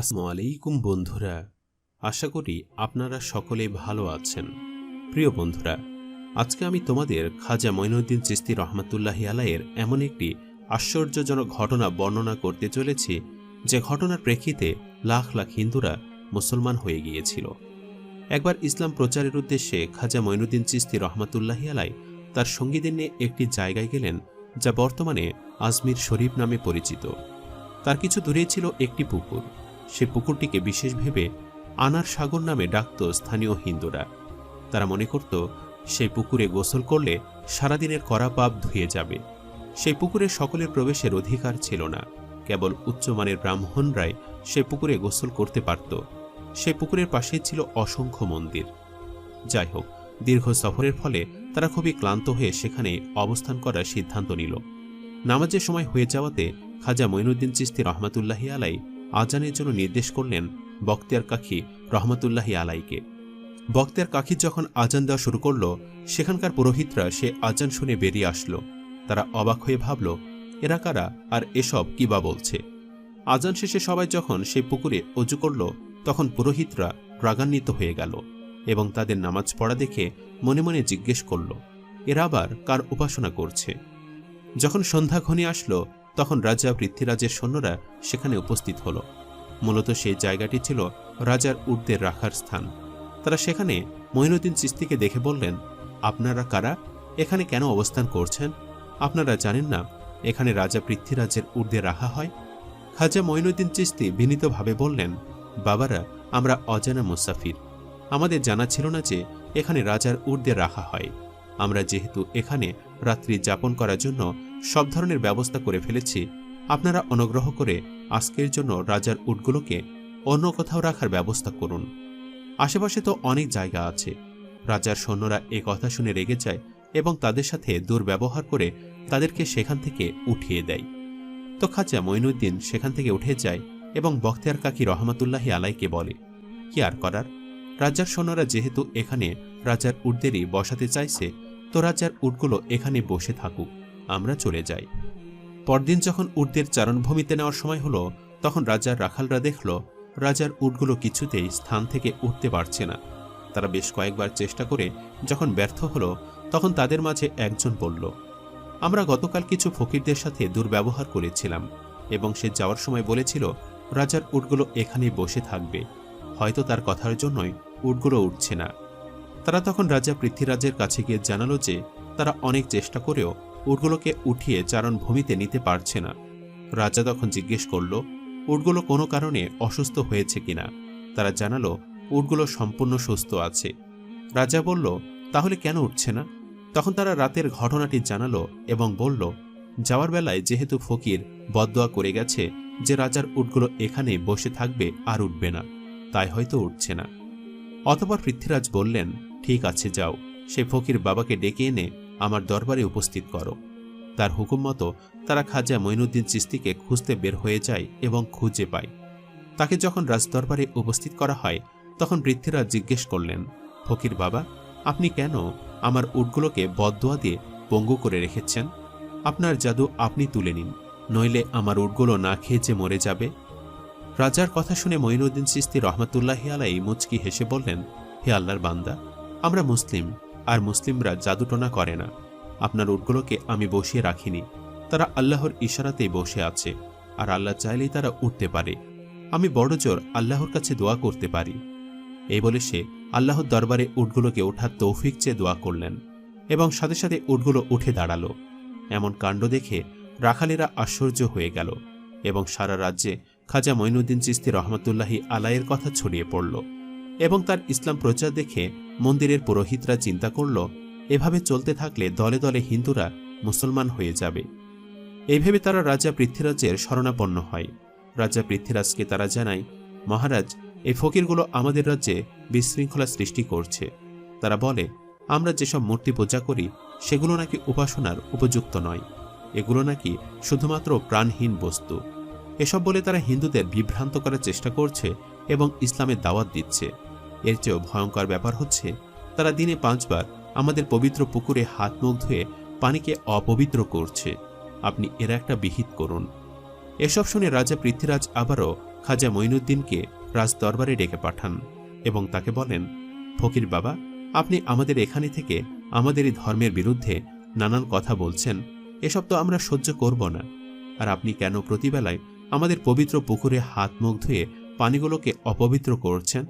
আসসালামু আলাইকুম বন্ধুরা, আশা করি আপনারা সকলে ভালো আছেন। প্রিয় বন্ধুরা, আজকে আমি তোমাদের খাজা মঈনুদ্দিন চিস্তি রহমাতুল্লাহি আলাইয়ের এমন একটি আশ্চর্যজনক ঘটনা বর্ণনা করতে চলেছি, যে ঘটনার প্রেক্ষিতে লাখ লাখ হিন্দুরা মুসলমান হয়ে গিয়েছিল। একবার ইসলাম প্রচারের উদ্দেশ্যে খাজা মঈনুদ্দিন চিস্তি রহমাতুল্লাহি আলাই তার সঙ্গীদের নিয়ে একটি জায়গায় গেলেন, যা বর্তমানে আজমির শরীফ নামে পরিচিত। তার কিছু দূরেই ছিল একটি পুকুর। সে পুকুরটিকে বিশেষ ভেবে আনার সাগর নামে ডাকত স্থানীয় হিন্দুরা। তারা মনে করত, সেই পুকুরে গোসল করলে সারাদিনের করা পাপ ধুয়ে যাবে। সেই পুকুরে সকলের প্রবেশের অধিকার ছিল না। কেবল উচ্চমানের ব্রাহ্মণরাই সে পুকুরে গোসল করতে পারত। সেই পুকুরের পাশেই ছিল অসংখ্য মন্দির। যাই হোক, দীর্ঘ সফরের ফলে তারা খুবই ক্লান্ত হয়ে সেখানে অবস্থান করার সিদ্ধান্ত নিল। নামাজের সময় হয়ে যাওয়াতে খাজা মঈনুদ্দিন চিস্তি রহমাতুল্লাহি আলাই আজানের জন্য নির্দেশ করলেন বক্তিয়ার কাকি রহমতুল্লাহি আলাইকে। বক্তিয়ার কাকি যখন আজান দেওয়া শুরু করল, সেখানকার পুরোহিতরা সে আজান শুনে বেরিয়ে আসলো। তারা অবাক হয়ে ভাবল, এরা কারা আর এসব কি বা বলছে? আজান শেষে সবাই যখন সেই পুকুরে অজু করল, তখন পুরোহিতরা রাগান্বিত হয়ে গেল এবং তাদের নামাজ পড়া দেখে মনে মনে জিজ্ঞেস করল, এরা আবার কার উপাসনা করছে? যখন সন্ধ্যা ঘনিয়ে আসলো তখন রাজা পৃথ্বীরাজের সৈন্যরা সেখানে উপস্থিত হল। মূলত সেই জায়গাটি ছিল রাজার উর্দের রাখার স্থান। তারা সেখানে মঈনুদ্দিন চিস্তিকে দেখে বললেন, আপনারা কারা? এখানে কেন অবস্থান করছেন? আপনারা জানেন না, এখানে রাজা পৃথ্বীরাজের উর্দে রাখা হয়? খাজা মঈনুদ্দিন চিস্তি বিনীতভাবে বললেন, বাবারা, আমরা অজানা মুসাফির। আমাদের জানা ছিল না যে এখানে রাজার উর্দে রাখা হয়। আমরা যেহেতু এখানে রাত্রি যাপন করার জন্য সব ধরনের ব্যবস্থা করে ফেলেছি। আপনারা অনুগ্রহ করে আজকের জন্য রাজার উটগুলোকে অন্য কোথাও রাখার ব্যবস্থা করুন। আশেপাশে তো অনেক জায়গা আছে। রাজার সৈন্যরা এ কথা শুনে রেগে যায় এবং তাদের সাথে দুর্ব্যবহার করে তাদেরকে সেখান থেকে উঠিয়ে দেয়। তো খাজা মঈনুদ্দিন সেখান থেকে উঠে যায় এবং বখতিয়ার কাকি রহমাতুল্লাহি আলাইকে বলে, কি আর করার? রাজার সৈন্যরা যেহেতু এখানে রাজার উটদেরই বসাতে চাইছে, তো রাজার উটগুলো এখানে বসে থাকুক। আমরা চলে যাই। পরদিন যখন উটদের চারণভূমিতে নেওয়ার সময় হলো, তখন রাজার রাখালরা দেখল, রাজার উটগুলো কিছুতেই স্থান থেকে উঠতে পারছে না। তারা বেশ কয়েকবার চেষ্টা করে যখন ব্যর্থ হলো, তখন তাদের মাঝে একজন বলল, আমরা গতকাল কিছু ফকিরদের সাথে দুর্ব্যবহার করেছিলাম এবং সে যাওয়ার সময় বলেছিল, রাজার উটগুলো এখানেই বসে থাকবে। হয়তো তার কথার জন্যই উটগুলো উঠছে না। তারা তখন রাজা পৃথ্বীরাজের কাছে গিয়ে জানালো যে, তারা অনেক চেষ্টা করেও উটগুলোকে উঠিয়ে চারণভূমিতে নিতে পারছে না। রাজা তখন জিজ্ঞেস করল উটগুলো কোনো কারণে অসুস্থ হয়েছে কিনা? তারা জানালো উটগুলো সম্পূর্ণ সুস্থ আছে। রাজা বলল, তাহলে কেন উঠছে না? তখন তারা রাতের ঘটনাটি জানালো এবং বলল, যাওয়ার বেলায় যেহেতু ফকির বদদোয়া করে গেছে, যে রাজার উটগুলো এখানে বসে থাকবে আর উঠবে না, তাই হয়তো উঠছে না। অতপর পৃথ্বীরাজ বললেন, ঠিক আছে, যাও। সে ফকির বাবাকে ডেকে এনে আমার দরবারে উপস্থিত করো। তার হুকুম মতো তারা খাজা মঈনুদ্দিন চিস্তিকে খুঁজতে বের হয়ে যায় এবং খুঁজে পায়। তাকে যখন রাজদরবারে উপস্থিত করা হয়, তখন বৃদ্ধেরা জিজ্ঞেস করলেন, ফকির বাবা, আপনি কেন আমার উটগুলোকে বদদোয়া দিয়ে পঙ্গু করে রেখেছেন? আপনার জাদু আপনি তুলে নিন, নইলে আমার উটগুলো না খেয়ে যে মরে যাবে। রাজার কথা শুনে মঈনুদ্দিন চিস্তি রহমতুল্লাহি আলাই মুচকি হেসে বললেন, হে আল্লাহর বান্দা, আমরা মুসলিম আর মুসলিমরা জাদুটনা করে না। আপনার উটগুলোকে আমি বসিয়ে রাখিনি। তারা আল্লাহর ইশারাতেই বসে আছে, আর আল্লাহ চাইলেই তারা উঠতে পারে। আমি বড় জোর আল্লাহর কাছে দোয়া করতে পারি। এই বলে সে আল্লাহর দরবারে উটগুলোকে ওঠার তৌফিক চেয়ে দোয়া করলেন এবং সাথে সাথে উটগুলো উঠে দাঁড়াল। এমন কাণ্ড দেখে রাখালেরা আশ্চর্য হয়ে গেল এবং সারা রাজ্যে খাজা মঈনুদ্দিন চিস্তি রহমতুল্লাহি আলাইয়ের কথা ছড়িয়ে পড়ল এবং তার ইসলাম প্রচার দেখে মন্দিরের পুরোহিতরা চিন্তা করল, এভাবে চলতে থাকলে দলে দলে হিন্দুরা মুসলমান হয়ে যাবে। এইভাবে তারা রাজা পৃথ্বীরাজের শরণাপন্ন হয়। রাজা পৃথ্বীরাজকে তারা জানায়, মহারাজ, এই ফকিরগুলো আমাদের রাজ্যে বিশৃঙ্খলা সৃষ্টি করছে। তারা বলে, আমরা যেসব মূর্তি পূজা করি, সেগুলো নাকি উপাসনার উপযুক্ত নয়। এগুলো নাকি শুধুমাত্র প্রাণহীন বস্তু। এসব বলে তারা হিন্দুদের বিভ্রান্ত করার চেষ্টা করছে এবং ইসলামের দাওয়াত দিচ্ছে। এর চেয়েও ভয়ঙ্কর ব্যাপার হচ্ছে, তারা দিনে পাঁচবার আমাদের পবিত্র পুকুরে হাত মুখ ধুয়ে পানিকে অপবিত্র করছে। আপনি এর একটা বিহিত করুন। এসব শুনে রাজা পৃথ্বীরাজ আবারও খাজা মঈনুদ্দিনকে রাজ দরবারে ডেকে পাঠান এবং তাকে বলেন, ফকির বাবা, আপনি আমাদের এখানে থেকে আমাদের এই ধর্মের বিরুদ্ধে নানান কথা বলছেন। এসব তো আমরা সহ্য করব না। আর আপনি কেন প্রতিবেলায় আমাদের পবিত্র পুকুরে হাত মুখ ধুয়ে পানিগুলোকে অপবিত্র করছেন?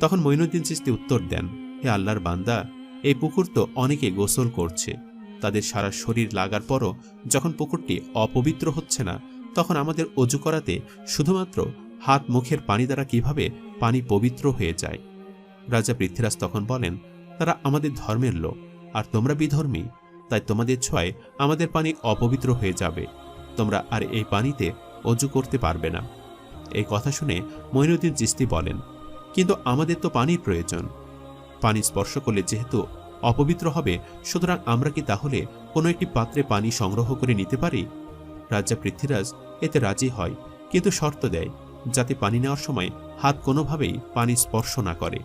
তখন মঈনুদ্দিন চিস্তি উত্তর দেন, হে আল্লাহর বান্দা, এই পুকুর তো অনেকে গোসল করছে। তাদের সারা শরীর লাগার পরও যখন পুকুরটি অপবিত্র হচ্ছে না, তখন আমাদের অজু করাতে শুধুমাত্র হাত মুখের পানি দ্বারা কীভাবে পানি পবিত্র হয়ে যায়? রাজা পৃথ্বীরাজ তখন বলেন, তারা আমাদের ধর্মের লোক, আর তোমরা বিধর্মী, তাই তোমাদের ছোঁয়ায় আমাদের পানি অপবিত্র হয়ে যাবে। তোমরা আর এই পানিতে অজু করতে পারবে না। এই কথা শুনে মঈনুদ্দিন চিস্তি বলেন কিন্তু আমাদের তো পানির প্রয়োজন। পানি স্পর্শ করলে যেহেতু অপবিত্র হবে, সুতরাং আমরা কি তাহলে কোনো একটি পাত্রে পানি সংগ্রহ করে নিতে পারি? রাজা পৃথ্বীরাজ এতে রাজি হয়, কিন্তু শর্ত দেয়, যাতে পানি নেওয়ার সময় হাত কোনোভাবেই পানি স্পর্শ না করে।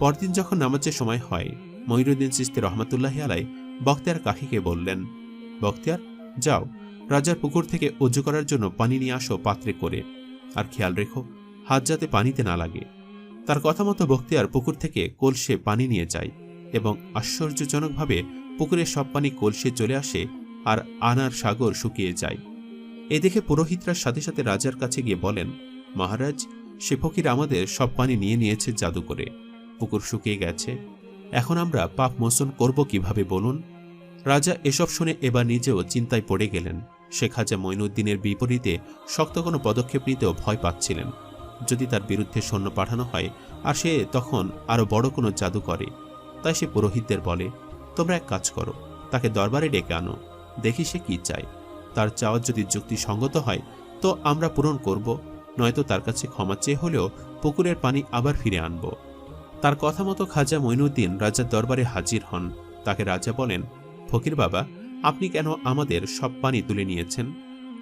পরদিন যখন নামাজের সময় হয় ময়ূরুদ্দিন চিস্তি রহমতুল্লাহ আলাই বখতিয়ার কাকিকে বললেন বখতিয়ার যাও, রাজার পুকুর থেকে অজু করার জন্য পানি নিয়ে আসো পাত্রে করে। আর খেয়াল রেখো, হাত যাতে পানিতে না লাগে। তার কথা মতো বখতিয়ার পুকুর থেকে কলসে পানি নিয়ে যায় এবং আশ্চর্যজনকভাবে পুকুরের সব পানি কলসে চলে আসে আর আনার সাগর শুকিয়ে যায়। এ দেখে পুরোহিতরা সাথে সাথে রাজার কাছে গিয়ে বলেন, মহারাজ, সে ফকির আমাদের সব পানি নিয়ে নিয়েছে জাদু করে পুকুর শুকিয়ে গেছে। এখন আমরা পাপ মোচন করব কীভাবে বলুন? রাজা এসব শুনে এবার নিজেও চিন্তায় পড়ে গেলেন। শেখ হাজা মঈনুদ্দিনের বিপরীতে শক্ত কোনো পদক্ষেপ নিতেও ভয় পাচ্ছিলেন। যদি তার বিরুদ্ধে সৈন্য পাঠানো হয় আর সে তখন আরও বড় কোনো জাদু করে, তাই সে পুরোহিতদের বলে, তোমরা এক কাজ করো, তাকে দরবারে ডেকে আনো, দেখি সে কি চায়। তার চাওয়ার যদি যুক্তিসঙ্গত হয়, তো আমরা পূরণ করব, নয়তো তার কাছে ক্ষমা চেয়ে হলেও পুকুরের পানি আবার ফিরে আনব তার কথা মতো খাজা মঈনুদ্দিন রাজার দরবারে হাজির হন। তাকে রাজা বলেন, ফকির বাবা, আপনি কেন আমাদের সব পানি তুলে নিয়েছেন?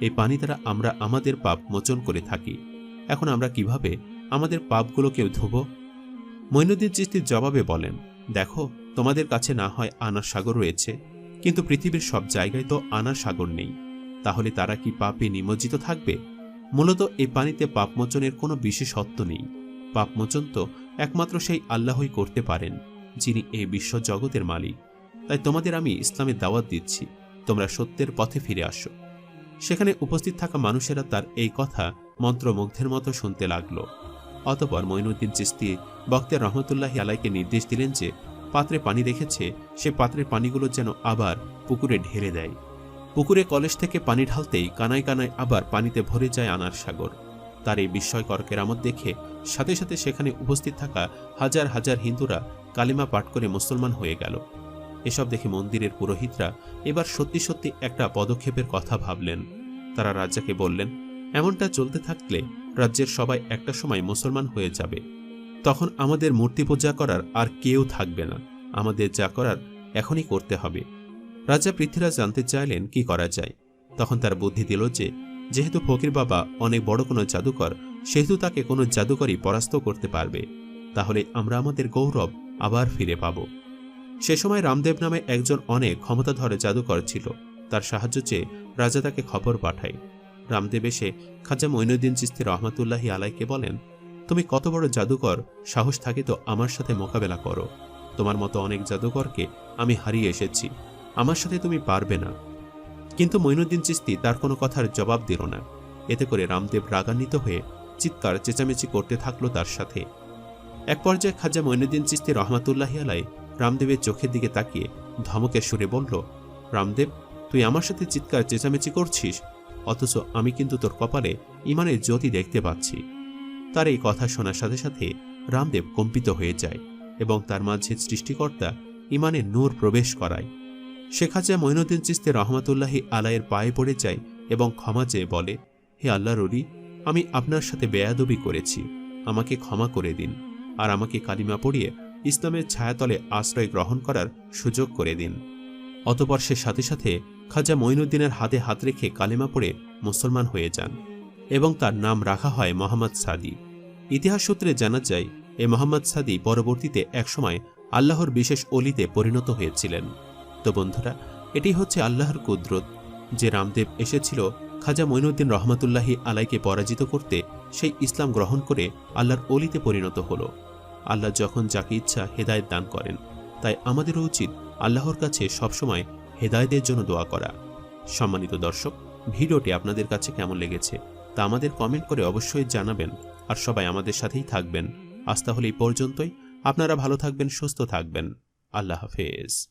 এই পানি দ্বারা আমরা আমাদের পাপ মোচন করে থাকি। এখন আমরা কীভাবে আমাদের পাপগুলোকেও ধুব? মঈনুদ্দিন চিস্তির জবাবে বলেন, দেখো, তোমাদের কাছে না হয় আনার সাগর রয়েছে, কিন্তু পৃথিবীর সব জায়গায় তো আনার সাগর নেই। তাহলে তারা কি পাপে নিমজ্জিত থাকবে? মূলত এই পানিতে পাপমোচনের কোনো বিশেষত্ব নেই। পাপমোচন তো একমাত্র সেই আল্লাহই করতে পারেন, যিনি এই বিশ্ব জগতের মালিক। তাই তোমাদের আমি ইসলামের দাওয়াত দিচ্ছি, তোমরা সত্যের পথে ফিরে আসো। সেখানে উপস্থিত থাকা মানুষেরা তার এই কথা মন্ত্রমুগ্ধের মতো শুনতে লাগল। অতপর মঈনুদ্দিন চিস্তি বক্তের রহমতুল্লাহ আলাইকে নির্দেশ দিলেন যে, পাত্রে পানি রেখেছে, সে পাত্রের পানিগুলো যেন আবার পুকুরে ঢেলে দেয়। পুকুরে কলেজ থেকে পানি ঢালতেই কানায় কানায় আবার পানিতে ভরে যায় আনার সাগর। তার এই বিস্ময়কর কেরামত দেখে সাথে সাথে সেখানে উপস্থিত থাকা হাজার হাজার হিন্দুরা কালিমা পাঠ করে মুসলমান হয়ে গেল। এসব দেখে মন্দিরের পুরোহিতরা এবার সত্যি সত্যি একটা পদক্ষেপের কথা ভাবলেন। তারা রাজাকে বললেন এমনটা চলতে থাকলে রাজ্যের সবাই একটা সময় মুসলমান হয়ে যাবে। তখন আমাদের মূর্তি পূজা করার আর কেউ থাকবে না। আমাদের যা করার এখনই করতে হবে। রাজা পৃথ্বীরাজ জানতে চাইলেন কি করা যায়। তখন তার বুদ্ধি দিল যে, যেহেতু ফকির বাবা অনেক বড় কোনো জাদুকর, সেহেতু তাকে কোনো জাদুকরই পরাস্ত করতে পারবে। তাহলে আমরা আমাদের গৌরব আবার ফিরে পাব। সে সময় রামদেব নামে একজন অনেক ক্ষমতাধর জাদুকর ছিল। তার সাহায্য চেয়ে রাজা তাকে খবর পাঠায়। রামদেব এসে খাজা মঈনুদ্দিন চিস্তি রহমাতুল্লাহি আলাইকে বলেন, তুমি কত বড় জাদুকর, সাহস থাকে তো আমার সাথে মোকাবেলা করো। তোমার মতো অনেক জাদুকরকে আমি হারিয়ে এসেছি, আমার সাথে তুমি পারবে না। কিন্তু মঈনুদ্দিন চিস্তি তার কোনো কথার জবাব দিল না। এতে করে রামদেব রাগান্বিত হয়ে চিৎকার চেঁচামেচি করতে থাকল তার সাথে। এক পর্যায়ে খাজা মঈনুদ্দিন চিস্তি রহমাতুল্লাহি আলাই রামদেবের চোখের দিকে তাকিয়ে ধমকের সুরে বলল, রামদেব, তুই আমার সাথে চিৎকার চেঁচামেচি করছিস? অথচ আমি কিন্তু তোর কপালে ইমানের জ্যোতি দেখতে পাচ্ছি। তার এই কথা শোনার সাথে সাথে রামদেব কম্পিত হয়ে যায় এবং তার মাঝে সৃষ্টিকর্তা ইমানের নূর প্রবেশ করায়। শেখ হাজা মঈনুদ্দিন চিস্তে রহমতুল্লাহি আলায়ের পায়ে পড়ে যায় এবং ক্ষমা চেয়ে বলে, হে আল্লাহ রলি আমি আপনার সাথে বেয়াদবি করেছি। আমাকে ক্ষমা করে দিন আর আমাকে কালিমা পড়িয়ে ইসলামের ছায়াতলে আশ্রয় গ্রহণ করার সুযোগ করে দিন। অতপর সে সাথে সাথে খাজা মঈনুদ্দিনের হাতে হাত রেখে কালেমা পড়ে মুসলমান হয়ে যান এবং তার নাম রাখা হয় মোহাম্মদ সাদি। ইতিহাস সূত্রে জানা যায়, এ মোহাম্মদ সাদি পরবর্তীতে একসময় আল্লাহর বিশেষ অলিতে পরিণত হয়েছিলেন। তো বন্ধুরা, এটি হচ্ছে আল্লাহর কুদরত, যে রামদেব এসেছিল খাজা মঈনুদ্দিন রহমতুল্লাহি আলাইকে পরাজিত করতে, সেই ইসলাম গ্রহণ করে আল্লাহর অলিতে পরিণত হল। আল্লাহ যখন যাকে ইচ্ছা হেদায়েত দান করেন, তাই আমাদেরও উচিত আল্লাহর কাছে সবসময় হেদায়েতের জন্য দোয়া করা। সম্মানিত দর্শক, ভিডিওটি আপনাদের কাছে কেমন লেগেছে তা আমাদের কমেন্ট করে অবশ্যই জানাবেন আর সবাই আমাদের সাথেই থাকবেন। আজ তাহলে এই পর্যন্তই। আপনারা ভালো থাকবেন, সুস্থ থাকবেন। আল্লাহ হাফেজ।